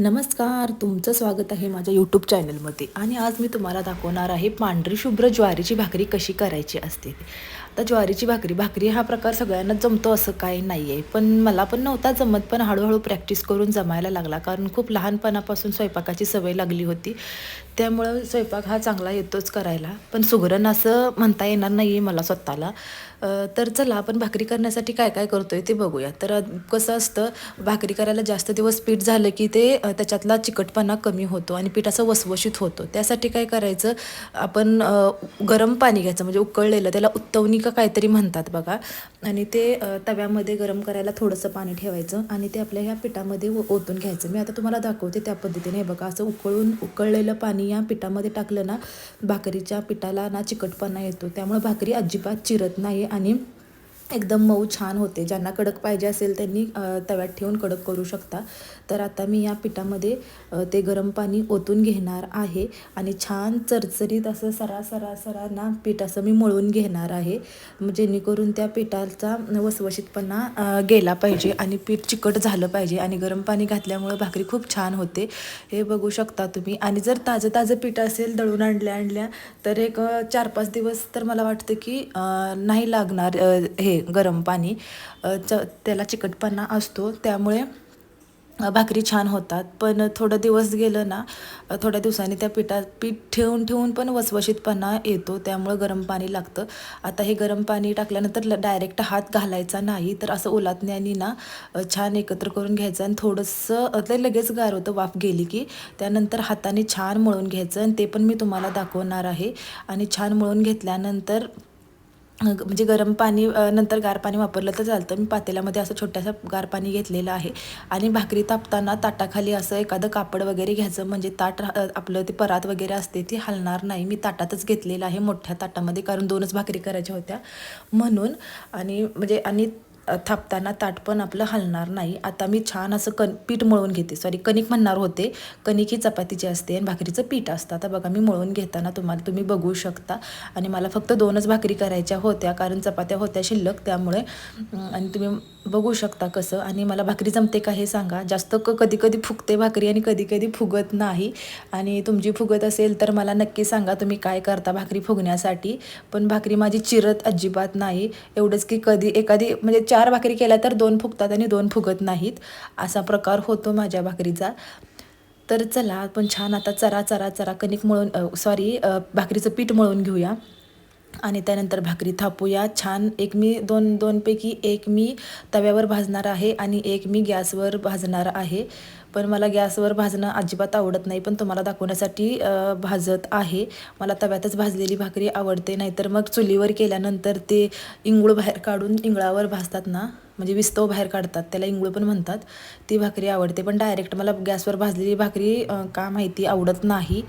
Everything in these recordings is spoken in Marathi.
नमस्कार तुमचं स्वागत आहे माझ्या यूट्यूब चॅनलमध्ये आणि आज मी तुम्हाला दाखवणार आहे पांढरी शुभ्र ज्वारीची भाकरी कशी करायची असते. आता ज्वारीची भाकरी भाकरी हा प्रकार सगळ्यांना जमतो असं काही नाही आहे पण मला पण नव्हता जमत पण हळूहळू प्रॅक्टिस करून जमायला लागला. कारण खूप लहानपणापासून स्वयंपाकाची सवय लागली होती. त्यामुळं स्वयंपाक हा चांगला येतोच करायला. पण सुगरण असं म्हणता येणार नाही आहे मला स्वतःला. तर चला आपण भाकरी करण्यासाठी काय काय करतो आहे ते बघूया. तर कसं असतं भाकरी करायला जास्त दिवस पीठ झालं की ते त्याच्यातला चिकटपणा कमी होतो आणि पीठ असं वसवशीत होतो. त्यासाठी काय करायचं आपण गरम पाणी घ्यायचं म्हणजे उकळलेलं त्याला उत्तवणी का काहीतरी म्हणतात बघा. आणि ते तव्यामध्ये गरम करायला थोडंसं पाणी ठेवायचं आणि ते आपल्या ह्या पिठामध्ये ओतून घ्यायचं. मी आता तुम्हाला दाखवते त्या पद्धतीने. हे बघा असं उकळून उकळलेलं पाणी या पिठामध्ये टाकलं ना भाकरीच्या पिठाला ना चिकटपणा येतो. त्यामुळे भाकरी अजिबात चिरत नाही आणि एकदम मऊ छान होते. ज्यांना कडक पाहिजे असेल त्यांनी तव्यात ठेवून कडक करू शकता. तर आता मी या पिठामध्ये ते गरम पाणी ओतून घेणार आहे आणि छान चरचरीत असं सरा सरा सरा ना पीठ असं मी मळून घेणार आहे. म्हणजे जेणेकरून त्या पिठाचा वसवशीतपणा गेला पाहिजे आणि पीठ चिकट झालं पाहिजे आणि गरम पाणी घातल्यामुळे भाकरी खूप छान होते. हे बघू शकता तुम्ही. आणि जर ताजं ताजं पीठ असेल दळून आणल्या आणल्या तर एक चार पाच दिवस तर मला वाटतं की नाही लागणार हे. गरम पाणी च त्याला चिकटपणा असतो. त्यामुळे भाकरी छान होतात. पण थोडं दिवस गेलं ना थोड्या दिवसांनी त्या पिठात पीठ ठेवून ठेवून पण वसवशीतपणा येतो. त्यामुळं गरम पाणी लागतं. आता हे गरम पाणी टाकल्यानंतर डायरेक्ट हात घालायचा नाही. तर असं ओलातण्याने ना छान एकत्र करून घ्यायचं आणि थोडंसं ते लगेच गार होतं वाफ गेली की. त्यानंतर हाताने छान मळून घ्यायचं. आणि ते पण मी तुम्हाला दाखवणार आहे. आणि छान मळून घेतल्यानंतर म्हणजे गरम पाणी नंतर गार पाणी वापरलं तर चालतं. मी पातेल्यामध्ये असं छोट्यासा गार पाणी घेतलेलं आहे. आणि भाकरी तापताना ताटाखाली असं एखादं कापड वगैरे घ्यायचं. म्हणजे ताट आपलं ते परात वगैरे असते ती हलणार नाही. मी ताटातच घेतलेलं आहे मोठ्या ताटामध्ये. कारण दोनच भाकरी करायच्या होत्या. म्हणून आणि म्हणजे आणि थापताना ताट पण आपलं हलणार नाही. आता मी छान असं कण पीठ मळून घेते. सॉरी कणिक म्हणणार होते. कणिक ही चपातीची असते आणि भाकरीचं पीठ असतं. आता बघा मी मळून घेताना तुम्हाला तुम्ही बघू शकता. आणि मला फक्त दोनच भाकरी करायच्या होत्या कारण चपात्या होत्या शिल्लक त्यामुळे आणि तुम्ही बघू शकता कसं आणि मला भाकरी जमते का हे सांगा. जास्त क कधी कधी फुगते भाकरी आणि कधी कधी फुगत नाही. आणि तुमची फुगत असेल तर मला नक्की सांगा तुम्ही काय करता भाकरी फुगण्यासाठी. पण भाकरी माझी चिरत अजिबात नाही. एवढंच की कधी एखादी म्हणजे चार भाकरी केल्या तर दोन फुगतात आणि दोन फुगत नाहीत. असा प्रकार होतो माझ्या भाकरीचा. तर चला आपण छान आता चरा चरा चरा कणिक मळून सॉरी भाकरीचं पीठ मळून घेऊया. आणि त्यानंतर भाकरी थापूया. छान एक मी दोन दोनपैकी एक मी तव्यावर भाजणार आहे आणि एक मी गॅसवर भाजणार आहे. पण मला गॅसवर भाजणं अजिबात आवडत नाही पण तुम्हाला दाखवण्यासाठी भाजत आहे. मला तव्यातच भाजलेली भाकरी आवडते नाहीतर मग चुलीवर केल्यानंतर ते इंगूळ बाहेर काढून इंगळावर भाजतात ना म्हणजे विस्तव बाहेर काढतात त्याला इंगूळ पण म्हणतात ती भाकरी आवडते. पण डायरेक्ट मला गॅसवर भाजलेली भाकरी का माहिती आवडत नाही.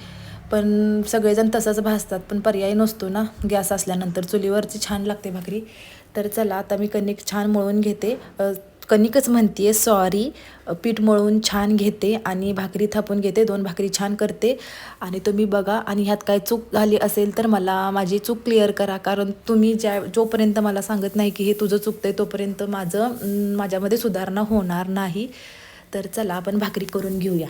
पण सगळेजण तसंच भासतात पण पर्याय नसतो ना. गॅस असल्यानंतर चुलीवरची छान लागते भाकरी. तर चला आता मी कणिक छान मळून घेते. कणिकच म्हणते सॉरी पीठ मळून छान घेते आणि भाकरी थापून घेते. दोन भाकरी छान करते. आणि तुम्ही बघा आणि ह्यात काय चूक झाली असेल तर मला माझी चूक क्लिअर करा. कारण तुम्ही ज्या जोपर्यंत मला सांगत नाही की हे तुझं चुकतंय तोपर्यंत माझं माझ्यामध्ये सुधारणा होणार नाही. तर चला आपण भाकरी करून घेऊया.